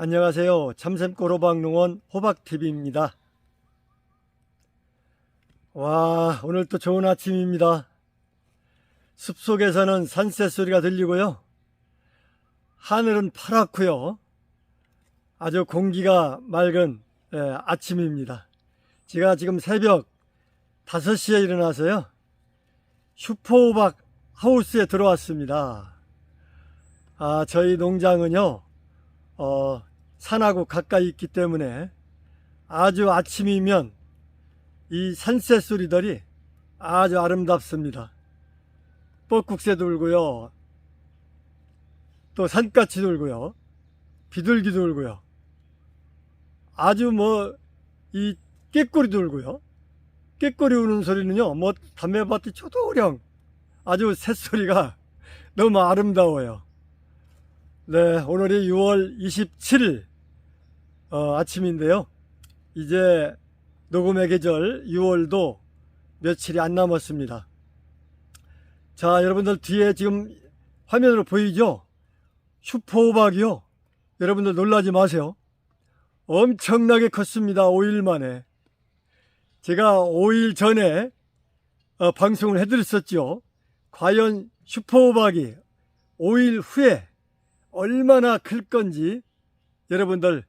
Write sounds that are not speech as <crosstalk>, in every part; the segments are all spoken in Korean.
안녕하세요. 참샘꼬로박농원 호박TV입니다. 와, 오늘 또 좋은 아침입니다. 숲속에서는 산새 소리가 들리고요. 하늘은 파랗고요. 아주 공기가 맑은 예, 아침입니다. 제가 지금 새벽 5시에 일어나서요. 슈퍼호박 하우스에 들어왔습니다. 아, 저희 농장은요, 어, 산하고 가까이 있기 때문에 아주 아침이면 이 산새 소리들이 아주 아름답습니다. 뻐국새 돌고요. 또 산까치 돌고요. 비둘기 돌고요. 아주 뭐, 이 깨꼬리 돌고요. 깨꼬리 우는 소리는요, 뭐, 담배밭이 초도령 아주 새소리가 <laughs> 너무 아름다워요. 네, 오늘이 6월 27일 어, 아침인데요. 이제 녹음의 계절 6월도 며칠이 안 남았습니다. 자, 여러분들 뒤에 지금 화면으로 보이죠? 슈퍼호박이요. 여러분들 놀라지 마세요. 엄청나게 컸습니다. 5일 만에. 제가 5일 전에 어, 방송을 해드렸었죠. 과연 슈퍼호박이 5일 후에 얼마나 클 건지 여러분들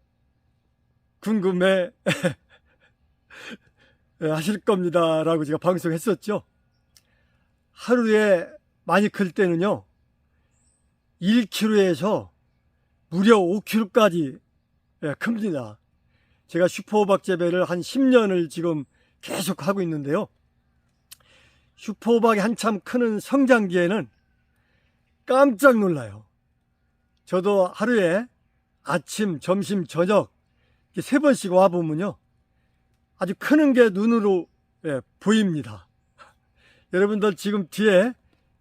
궁금해 <laughs> 하실 겁니다. 라고 제가 방송했었죠. 하루에 많이 클 때는요, 1kg에서 무려 5kg까지 큽니다. 제가 슈퍼호박 재배를 한 10년을 지금 계속 하고 있는데요. 슈퍼호박이 한참 크는 성장기에는 깜짝 놀라요. 저도 하루에 아침, 점심, 저녁 이렇게 세 번씩 와 보면요. 아주 크는 게 눈으로 예, 보입니다. <laughs> 여러분들 지금 뒤에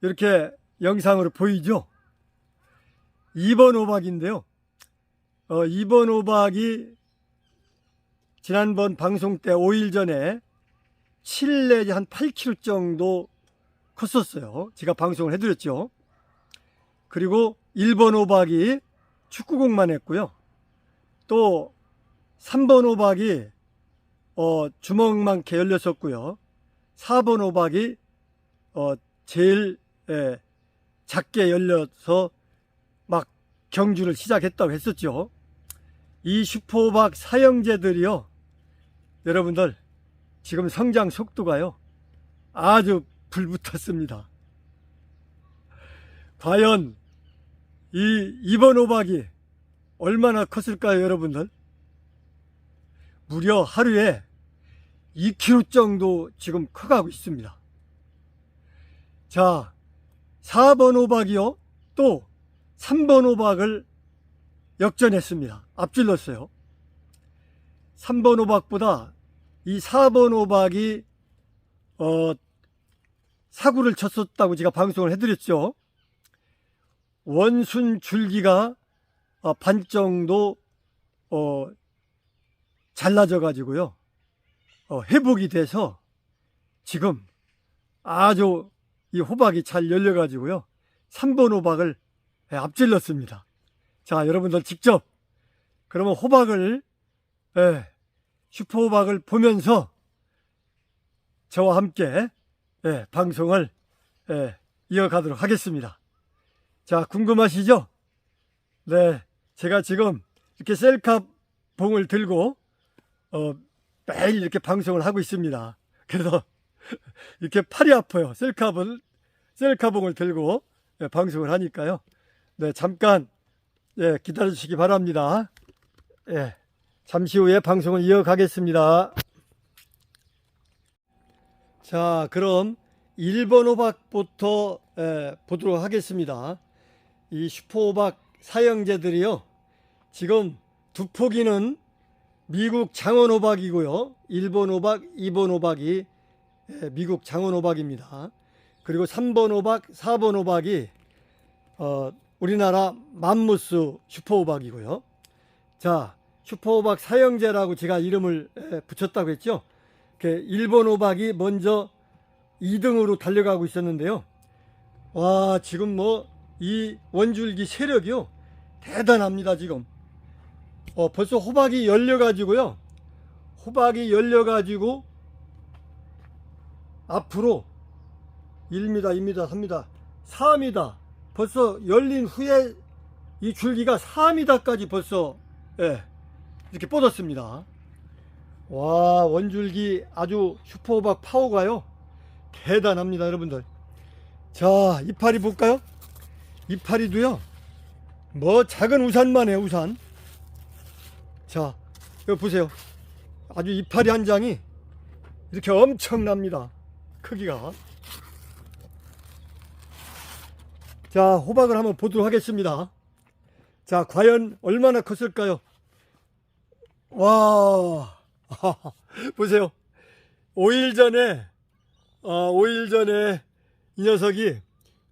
이렇게 영상으로 보이죠? 2번 호박인데요. 어, 2번 호박이 지난번 방송 때 5일 전에 7 내지 한 8kg 정도 컸었어요. 제가 방송을 해드렸죠. 그리고 1번 호박이 축구공만 했고요. 또 3번 호박이 어, 주먹만큼 열렸었고요. 4번 호박이 어, 제일 예, 작게 열려서 막 경주를 시작했다고 했었죠. 이 슈퍼호박 사형제들이요. 여러분들 지금 성장 속도가요. 아주 불붙었습니다. 과연 이 2번 호박이 얼마나 컸을까요, 여러분들? 무려 하루에 2kg 정도 지금 커가고 있습니다. 자, 4번 호박이요. 또 3번 호박을 역전했습니다. 앞질렀어요. 3번 호박보다 이 4번 호박이 어, 사구를 쳤었다고 제가 방송을 해드렸죠. 원순 줄기가 어, 반 정도 어, 잘라져 가지고요. 어, 회복이 돼서 지금 아주 이 호박이 잘 열려 가지고요. 3번 호박을 예, 앞질렀습니다. 자 여러분들 직접 그러면 호박을 예, 슈퍼 호박을 보면서 저와 함께 예, 방송을 예, 이어가도록 하겠습니다 자 궁금하시죠? 네 제가 지금 이렇게 셀카 봉을 들고 어, 매일 이렇게 방송을 하고 있습니다. 그래서 <laughs> 이렇게 팔이 아파요. 셀카봉, 셀카봉을 들고 예, 방송을 하니까요. 네, 잠깐 예, 기다려 주시기 바랍니다. 예, 잠시 후에 방송을 이어가겠습니다. 자, 그럼 1번 호박부터 예, 보도록 하겠습니다. 이 슈퍼호박 사형제들이요. 지금 두 포기는 미국 장원 호박이고요. 1번 호박, 2번 호박이 예, 미국 장원 호박입니다. 그리고 3번 호박, 4번 호박이 어, 우리나라 맘무스 슈퍼 호박이고요. 자, 슈퍼 호박 사형제라고 제가 이름을 예, 붙였다고 했죠. 1번 호박이 먼저 2등으로 달려가고 있었는데요. 와, 지금 뭐 이 원줄기 세력이요. 대단합니다, 지금. 어, 벌써 호박이 열려 가지고요. 호박이 열려 가지고 앞으로 1m, 2m, 3m, 4m 벌써 열린 후에 이 줄기가 4m까지 벌써 예, 이렇게 뻗었습니다. 와 원줄기 아주 슈퍼호박 파워가요 대단합니다 여러분들. 자 이파리 볼까요? 이파리도요 뭐 작은 우산만 해요 우산. 자 여기 보세요. 아주 이파리 한 장이 이렇게 엄청납니다. 크기가. 자, 호박을 한번 보도록 하겠습니다. 자, 과연 얼마나 컸을까요? 와, <laughs> 보세요. 5일 전에, 어, 5일 전에 이 녀석이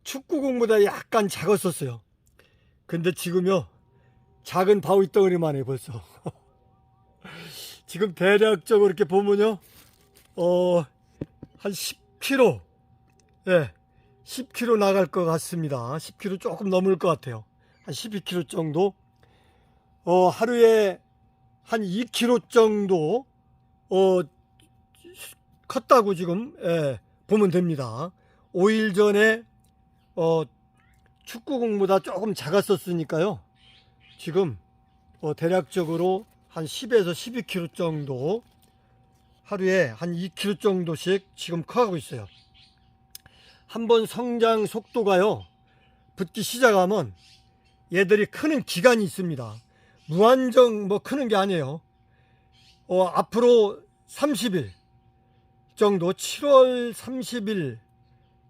축구공보다 약간 작았었어요. 근데 지금요, 작은 바위 덩어리만 해, 벌써. <laughs> 지금 대략적으로 이렇게 보면요, 어, 한 10kg, 예, 10kg 나갈 것 같습니다. 10kg 조금 넘을 것 같아요. 한 12kg 정도. 어, 하루에 한 2kg 정도, 어, 컸다고 지금, 예, 보면 됩니다. 5일 전에, 어, 축구공보다 조금 작았었으니까요. 지금, 어, 대략적으로 한 10에서 12kg 정도, 하루에 한 2kg 정도씩 지금 커가고 있어요. 한번 성장 속도가요, 붙기 시작하면 얘들이 크는 기간이 있습니다. 무한정 뭐 크는 게 아니에요. 어, 앞으로 30일 정도, 7월 30일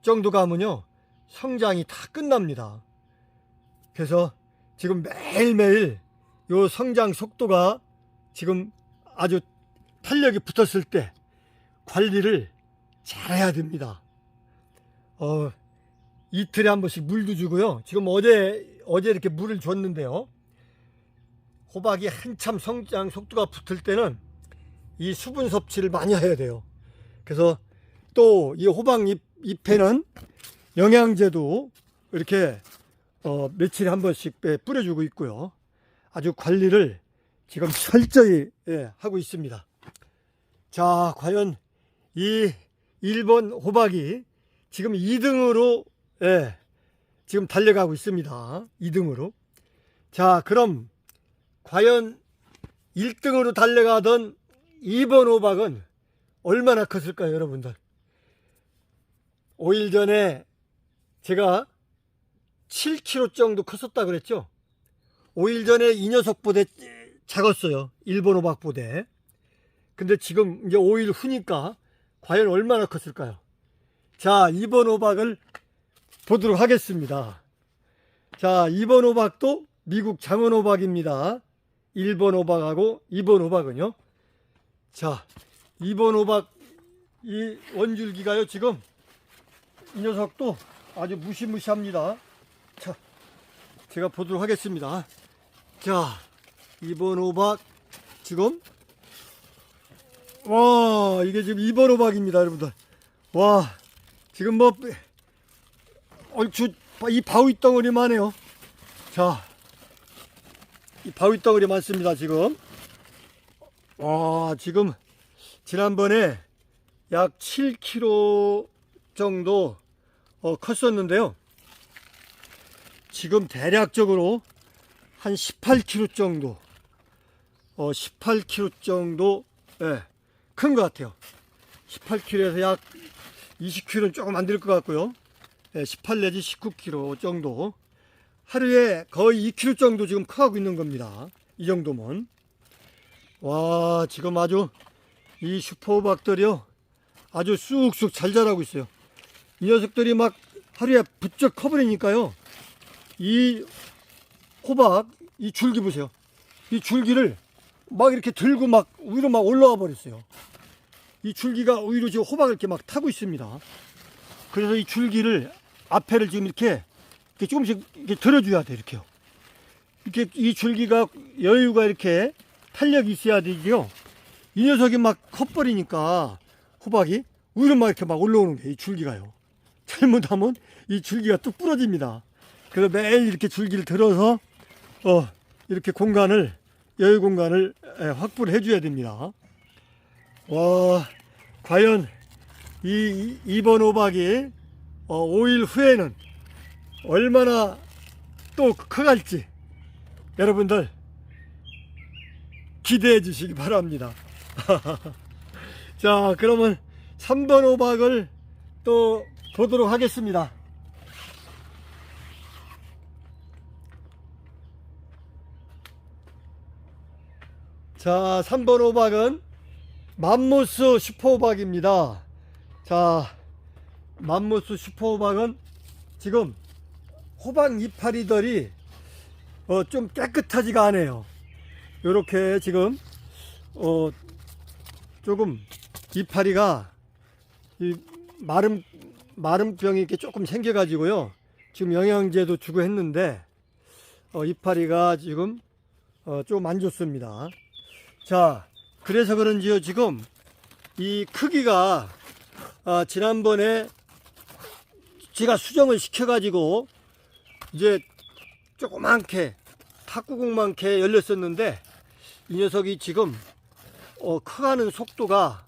정도 가면요, 성장이 다 끝납니다. 그래서 지금 매일매일 요 성장 속도가 지금 아주 탄력이 붙었을 때 관리를 잘해야 됩니다. 어, 이틀에 한 번씩 물도 주고요. 지금 어제, 어제 이렇게 물을 줬는데요. 호박이 한참 성장 속도가 붙을 때는 이 수분 섭취를 많이 해야 돼요. 그래서 또 이 호박 잎, 잎에는 영양제도 이렇게 어, 며칠에 한 번씩 빼- 뿌려주고 있고요. 아주 관리를 지금 철저히 예, 하고 있습니다. 자, 과연 이 일본 호박이 지금 2등으로 예, 지금 달려가고 있습니다. 2등으로. 자, 그럼 과연 1등으로 달려가던 2번 호박은 얼마나 컸을까요, 여러분들? 5일 전에 제가 7kg 정도 컸었다 그랬죠? 5일 전에 이 녀석보다 작았어요. 일본 호박보다. 근데 지금 이제 5일 후니까 과연 얼마나 컸을까요? 자, 2번 호박을 보도록 하겠습니다. 자, 2번 호박도 미국 장원 호박입니다. 1번 호박하고 2번 호박은요. 자, 2번 호박 이 원줄기가요, 지금 이 녀석도 아주 무시무시합니다. 자, 제가 보도록 하겠습니다. 자, 2번 호박 지금 와, 이게 지금 2번 호박입니다, 여러분들. 와, 지금 뭐 얼추 이 바위 덩어리만 해요. 자, 이 바위 덩어리 많습니다, 지금. 와, 지금 지난번에 약 7kg 정도 어, 컸었는데요. 지금 대략적으로 한 18kg 정도, 어, 18kg 정도, 예, 큰 것 같아요. 18kg에서 약 20kg는 조금 안 될 것 같고요. 예, 18 내지 19kg 정도. 하루에 거의 2kg 정도 지금 커가고 있는 겁니다. 이 정도면. 와, 지금 아주 이 슈퍼호박들이요. 아주 쑥쑥 잘 자라고 있어요. 이 녀석들이 막 하루에 부쩍 커버리니까요. 이 호박, 이 줄기 보세요. 이 줄기를 막 이렇게 들고 막 위로 막 올라와 버렸어요. 이 줄기가 위로 지금 호박을 이렇게 막 타고 있습니다. 그래서 이 줄기를 앞에를 지금 이렇게, 이렇게 조금씩 이렇게 들어줘야 돼 이렇게요. 이렇게 이 줄기가 여유가 이렇게 탄력이 있어야 되지요. 이 녀석이 막 커버리니까 호박이 위로 막 이렇게 막 올라오는 게 이 줄기가요. 잘못하면 이 줄기가 뚝 부러집니다. 그래서 매일 이렇게 줄기를 들어서 어 이렇게 공간을 여유 공간을 에, 확보를 해줘야 됩니다. 와, 과연 이 2번 호박이 어, 5일 후에는 얼마나 또 커갈지 여러분들 기대해 주시기 바랍니다. <laughs> 자, 그러면 3번 호박을 또 보도록 하겠습니다. 자, 3번 호박은 맘모스 슈퍼 호박입니다. 자, 맘모스 슈퍼 호박은 지금 호박 이파리들이 어, 좀 깨끗하지가 않아요. 요렇게 지금 어, 조금 이파리가 이 마름 마름병이 이렇게 조금 생겨가지고요. 지금 영양제도 주고 했는데 어, 이파리가 지금 어, 좀 안 좋습니다. 자, 그래서 그런지요 지금 이 크기가 아, 지난번에 제가 수정을 시켜가지고 이제 조그만게 탁구공만게 열렸었는데 이 녀석이 지금 어, 커가는 속도가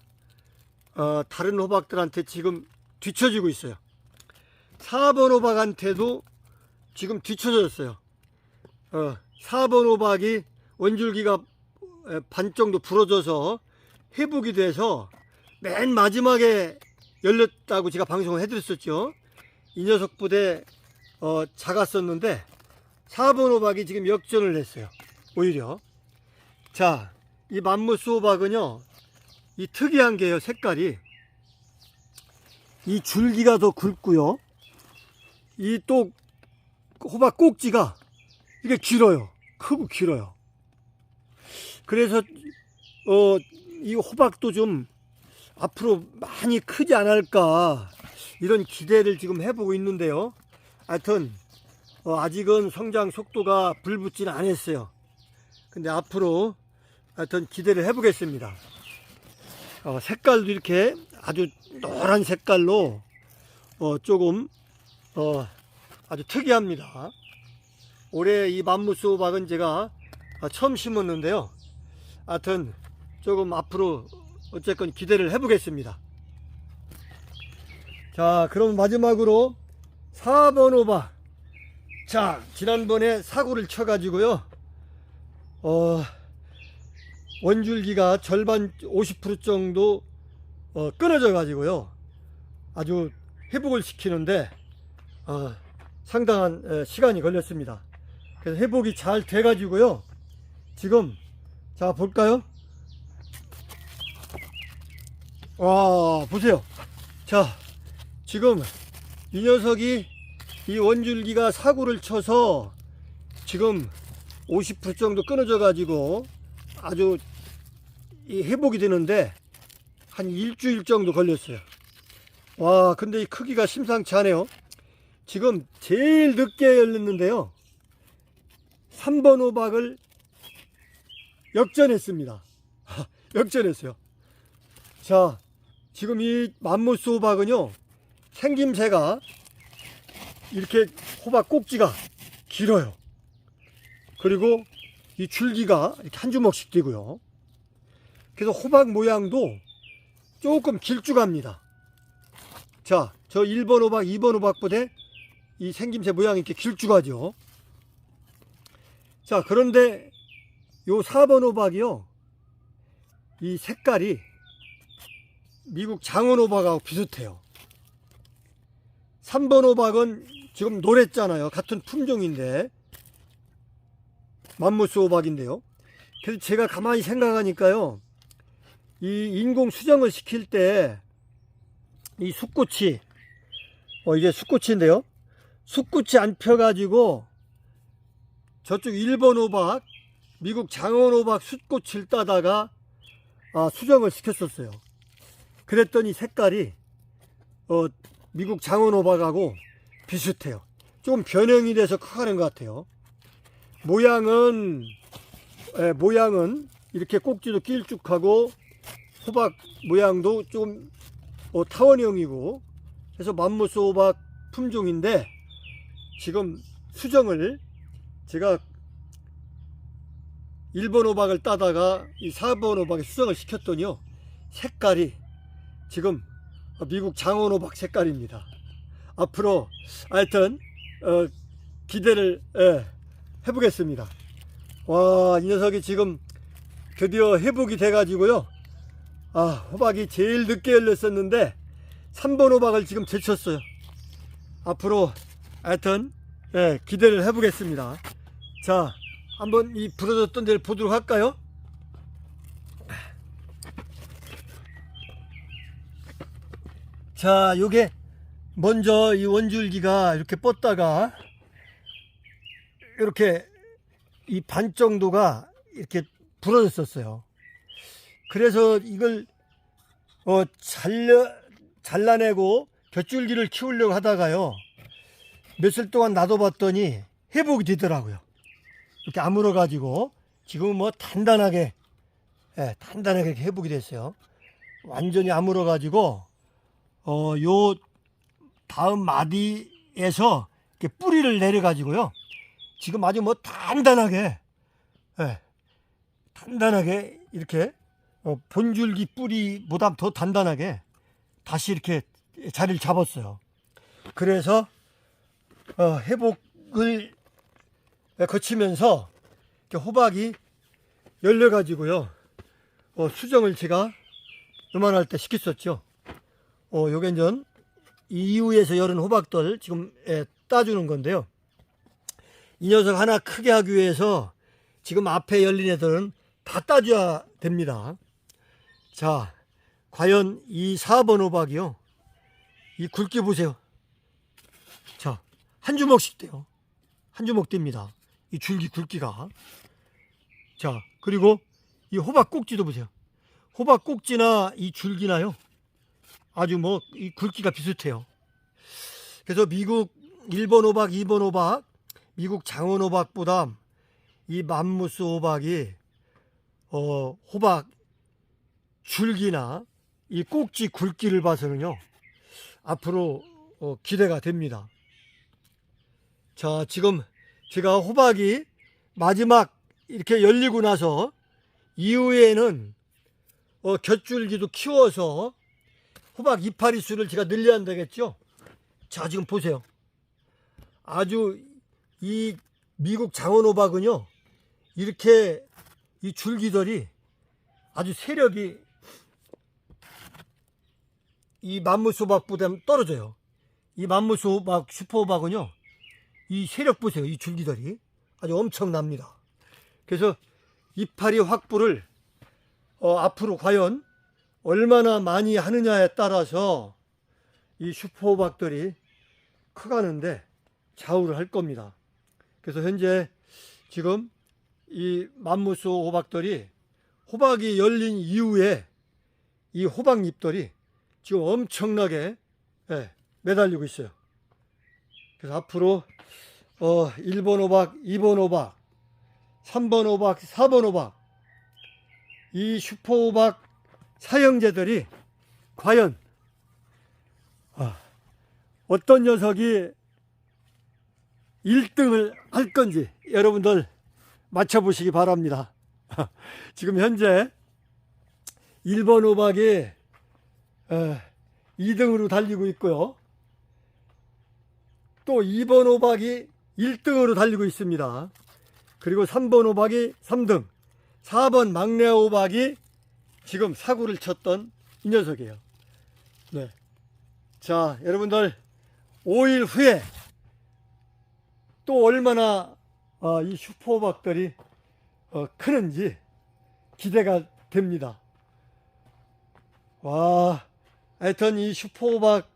어, 다른 호박들한테 지금 뒤처지고 있어요. 4번 호박한테도 지금 뒤처졌어요. 어, 4번 호박이 원줄기가 에, 반 정도 부러져서 회복이 돼서 맨 마지막에 열렸다고 제가 방송을 해드렸었죠. 이 녀석 부대 어, 작았었는데 4번 호박이 지금 역전을 했어요. 오히려. 자, 이 맘무스 호박은요, 이 특이한 게요, 색깔이. 이 줄기가 더 굵고요. 이 또 호박 꼭지가 이게 길어요. 크고 길어요. 그래서 어, 이 호박도 좀 앞으로 많이 크지 않을까 이런 기대를 지금 해보고 있는데요. 하여튼 어, 아직은 성장 속도가 불붙지는 않았어요. 근데 앞으로 하여튼 기대를 해보겠습니다. 어, 색깔도 이렇게 아주 노란 색깔로 어, 조금 어, 아주 특이합니다. 올해 이 맘무스 호박은 제가 아, 처음 심었는데요. 하여튼 조금 앞으로 어쨌건 기대를 해보겠습니다. 자, 그럼 마지막으로 4번 호박. 자, 지난번에 사고를 쳐가지고요. 어, 원줄기가 절반 50% 정도 어, 끊어져 가지고요. 아주 회복을 시키는데 어, 상당한 에, 시간이 걸렸습니다. 그래서 회복이 잘 돼 가지고요. 지금 자 볼까요? 와 보세요. 자 지금 이 녀석이 이 원줄기가 사고를 쳐서 지금 50% 정도 끊어져 가지고 아주 이 회복이 되는데 한 일주일 정도 걸렸어요. 와 근데 이 크기가 심상치 않아요. 지금 제일 늦게 열렸는데요. 3번 호박을 역전했습니다. <laughs> 역전했어요. 자, 지금 이 맘모스 호박은요, 생김새가 이렇게 호박 꼭지가 길어요. 그리고 이 줄기가 이렇게 한 주먹씩 되고요. 그래서 호박 모양도 조금 길쭉합니다. 자, 저 1번 호박, 2번 호박보다 이 생김새 모양이 이렇게 길쭉하죠. 자, 그런데 요 4번 호박이요. 이 색깔이 미국 장원 호박하고 비슷해요. 3번 호박은 지금 노랬잖아요. 같은 품종인데. 맘모스 호박인데요. 그래서 제가 가만히 생각하니까요. 이 인공 수정을 시킬 때이 숫꽃이 어 이게 숫꽃인데요. 숫꽃이 안 펴가지고 저쪽 일본 호박, 미국 장원 호박 숫꽃을 따다가 아, 수정을 시켰었어요. 그랬더니 색깔이 어, 미국 장원 호박하고 비슷해요. 좀 변형이 돼서 커가는 것 같아요. 모양은 에, 모양은 이렇게 꼭지도 길쭉하고 호박 모양도 좀 어, 타원형이고 그래서 맘모스 호박 품종인데 지금 수정을 제가 1번 호박을 따다가 이 4번 호박에 수정을 시켰더니요. 색깔이 지금 미국 장원 호박 색깔입니다. 앞으로 하여튼 어, 기대를 예, 해보겠습니다. 와, 이 녀석이 지금 드디어 회복이 돼 가지고요. 아, 호박이 제일 늦게 열렸었는데 3번 호박을 지금 제쳤어요. 앞으로 하여튼 예, 기대를 해보겠습니다. 자, 한번 이 부러졌던 데를 보도록 할까요? 자, 요게 먼저 이 원줄기가 이렇게 뻗다가 이렇게 이 반 정도가 이렇게 부러졌었어요. 그래서 이걸 어 잘려 잘라내고 곁줄기를 키우려고 하다가요. 며칠 동안 놔둬봤더니 회복이 되더라고요. 이렇게 아물어 가지고 지금 뭐 단단하게 예, 단단하게 회복이 됐어요. 완전히 아물어 가지고 어 요 다음 마디에서 이렇게 뿌리를 내려 가지고요. 지금 아주 뭐 단단하게 예, 단단하게 이렇게 어, 본줄기 뿌리보다 더 단단하게 다시 이렇게 자리를 잡았어요. 그래서 어, 회복을 거치면서 호박이 열려가지고요. 어, 수정을 제가 요만할 때 시켰었죠. 어, 요게 전 이후에서 열은 호박들 지금 예, 따주는 건데요. 이 녀석 하나 크게 하기 위해서 지금 앞에 열린 애들은 다 따줘야 됩니다. 자, 과연 이 4번 호박이요. 이 굵기 보세요. 자, 한 주먹씩 돼요. 한 주먹 됩니다. 이 줄기 굵기가. 자, 그리고 이 호박 꼭지도 보세요. 호박 꼭지나 이 줄기나요. 아주 뭐 이 굵기가 비슷해요. 그래서 미국 1번 호박, 2번 호박, 미국 장원 호박보다 이 맘무스 호박이 어, 호박 줄기나 이 꼭지 굵기를 봐서는요 앞으로 어, 기대가 됩니다. 자 지금 제가 호박이 마지막 이렇게 열리고 나서 이후에는 어, 곁줄기도 키워서 호박 이파리 수를 제가 늘려야 한다겠죠. 자 지금 보세요. 아주 이 미국 장원 호박은요 이렇게 이 줄기들이 아주 세력이 이 맘무스 호박보다 떨어져요. 이 맘무스 호박, 슈퍼 호박은요, 이 세력 보세요. 이 줄기들이 아주 엄청납니다. 그래서 이파리 확보를 어, 앞으로 과연 얼마나 많이 하느냐에 따라서 이 슈퍼 호박들이 커가는데 좌우를 할 겁니다. 그래서 현재 지금 이 맘무스 호박들이 호박이 열린 이후에 이 호박잎들이 지금 엄청나게 예, 매달리고 있어요. 그래서 앞으로 어 1번 호박, 2번 호박, 3번 호박, 4번 호박 이 슈퍼 호박 사형제들이 과연 아, 어떤 녀석이 1등을 할 건지 여러분들 맞춰보시기 바랍니다. <laughs> 지금 현재 1번 호박이 2등으로 달리고 있고요. 또 2번 호박이 1등으로 달리고 있습니다. 그리고 3번 호박이 3등, 4번 막내 호박이 지금 사고를 쳤던 이 녀석이에요. 네. 자, 여러분들 5일 후에 또 얼마나 어, 이 슈퍼호박들이 어, 크는지 기대가 됩니다. 와, 하여튼 이 슈퍼호박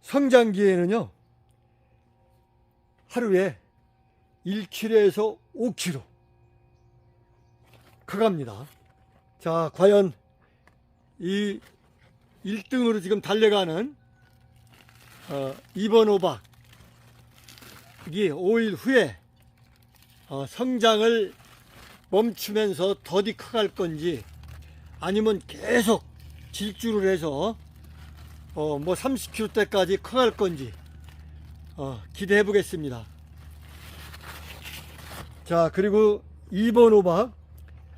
성장기에는요, 하루에 1kg에서 5kg 커갑니다. 자, 과연 이 1등으로 지금 달려가는 어, 2번 호박 이 5일 후에 어, 성장을 멈추면서 더디 커갈 건지 아니면 계속 질주를 해서 어, 뭐 30kg 대까지 커갈 건지 어, 기대해 보겠습니다. 자 그리고 2번 호박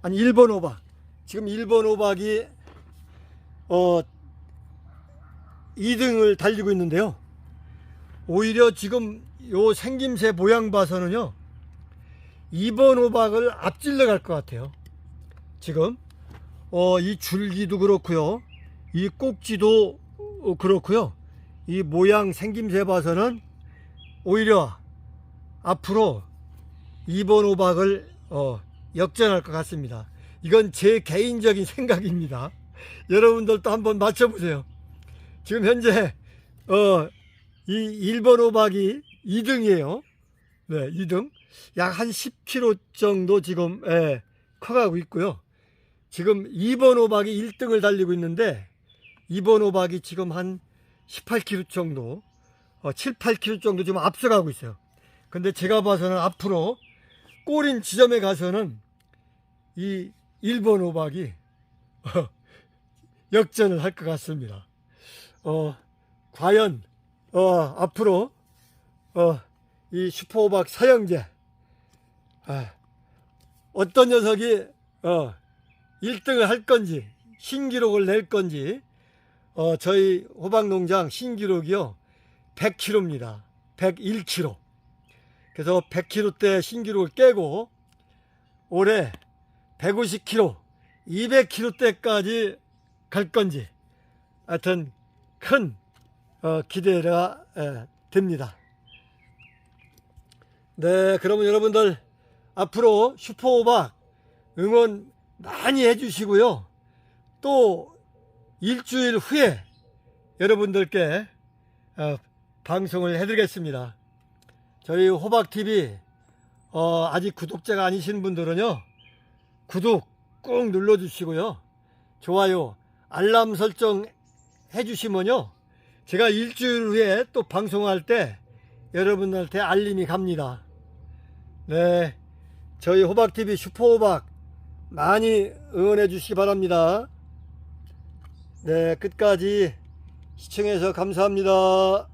아니 1번 호박. 지금 1번 호박이 어 2등을 달리고 있는데요. 오히려 지금 요 생김새 모양 봐서는요. 2번 호박을 앞질러 갈 것 같아요. 지금 어, 이 줄기도 그렇고요. 이 꼭지도 어, 그렇고요. 이 모양 생김새 봐서는 오히려 앞으로 2번 호박을 어, 역전할 것 같습니다. 이건 제 개인적인 <laughs> 생각입니다. 여러분들도 한번 맞춰보세요. 지금 현재 어, 이 1번 호박이 2등이에요. 네, 2등. 약 한 10kg 정도 지금 예, 커가고 있고요. 지금 2번 호박이 1등을 달리고 있는데 2번 호박이 지금 한 18kg 정도, 어, 7, 8kg 정도 지금 앞서가고 있어요. 근데 제가 봐서는 앞으로 꼬린 지점에 가서는 이 1번 호박이 어, <laughs> 역전을 할 것 같습니다. 어, 과연 어, 앞으로 어, 이 슈퍼호박 사형제 아, 어떤 녀석이 어, 1등을 할 건지 신기록을 낼 건지 어, 저희 호박농장 신기록이요 100kg입니다. 101kg. 그래서 100kg대 신기록을 깨고 올해 150kg, 200kg대까지 갈 건지 하여튼 큰 어, 기대가 에, 됩니다. 네, 그러면 여러분들 앞으로 슈퍼호박 응원 많이 해주시고요. 또 일주일 후에 여러분들께 어, 방송을 해드리겠습니다. 저희 호박TV 어, 아직 구독자가 아니신 분들은요. 구독 꾹 눌러주시고요. 좋아요, 알람 설정 해주시면요. 제가 일주일 후에 또 방송할 때 여러분들한테 알림이 갑니다. 네. 저희 호박TV 슈퍼호박 많이 응원해 주시기 바랍니다. 네. 끝까지 시청해서 감사합니다.